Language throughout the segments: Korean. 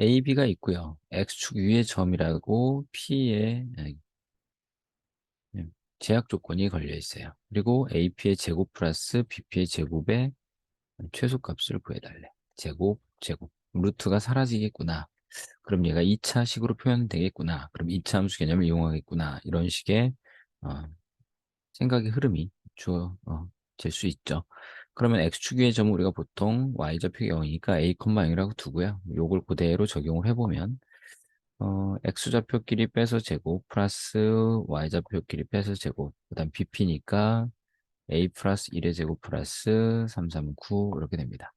A, B가 있고요. X축 위의 점이라고 P의 제약 조건이 걸려 있어요. 그리고 AP의 제곱 플러스 BP의 제곱의 최소값을 구해달래. 제곱, 제곱. 루트가 사라지겠구나. 그럼 얘가 2차식으로 표현되겠구나. 그럼 2차 함수 개념을 이용하겠구나. 이런 식의 어, 생각의 흐름이 주어 어, 될수 있죠. 그러면 x축 위의 점은 우리가 보통 y좌표 0이니까 a, 0이라고 두고요. 요걸 그대로 적용을 해보면 어, x좌표끼리 빼서 제곱 플러스 y좌표끼리 빼서 제곱 그 다음 bp니까 a 플러스 1의 제곱 플러스 3, 3, 9 이렇게 됩니다.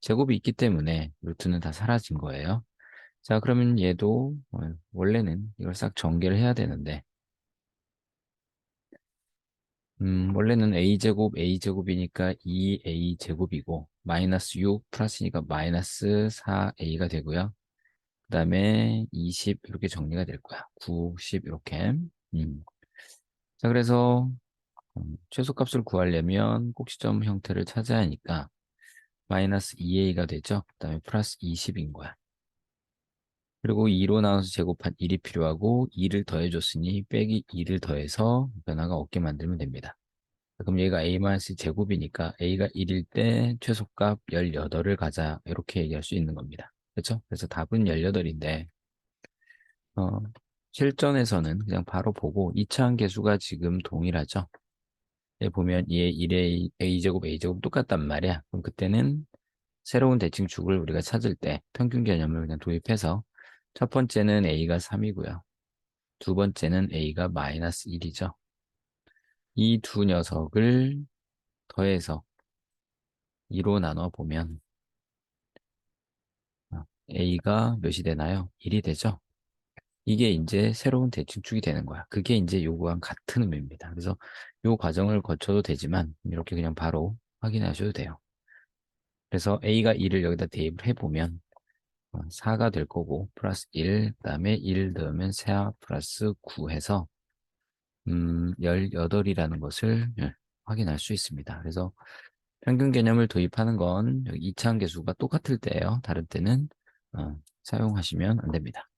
제곱이 있기 때문에 루트는 다 사라진 거예요. 자 그러면 얘도 어, 원래는 이걸 싹 전개를 해야 되는데 음, 원래는 a제곱 a제곱이니까 2a제곱이고 마이너스 6 플러스니까 마이너스 4a가 되고요. 그 다음에 20 이렇게 정리가 될 거야. 9, 10 이렇게. 음. 자 그래서 음, 최소값을 구하려면 꼭지점 형태를 찾아야 하니까 마이너스 2a가 되죠. 그 다음에 플러스 20인 거야. 그리고 2로 나눠서 제곱한 1이 필요하고 2를 더해줬으니 빼기 2를 더해서 변화가 없게 만들면 됩니다. 그럼 얘가 a-c 제곱이니까 a가 1일 때 최소값 18을 가자 이렇게 얘기할 수 있는 겁니다. 그렇죠? 그래서 답은 18인데 어, 실전에서는 그냥 바로 보고 2차 함계수가 지금 동일하죠. 얘 보면 얘 1의 a제곱 a제곱 똑같단 말이야. 그럼 그때는 새로운 대칭축을 우리가 찾을 때 평균 개념을 그냥 도입해서 첫 번째는 a가 3이고요. 두 번째는 a가 마이너스 1이죠. 이 두 녀석을 더해서 2로 나눠 보면 a가 몇이 되나요? 1이 되죠? 이게 이제 새로운 대칭축이 되는 거야. 그게 이제 요거랑 같은 의미입니다. 그래서 요 과정을 거쳐도 되지만 이렇게 그냥 바로 확인하셔도 돼요. 그래서 a가 1을 여기다 대입을 해보면 4가 어, 될 거고 플러스 1, 그 다음에 1 넣으면 4 플러스 9 해서 음, 18이라는 것을 예, 확인할 수 있습니다. 그래서 평균 개념을 도입하는 건 2차 함 계수가 똑같을 때예요. 다른 때는 어, 사용하시면 안 됩니다.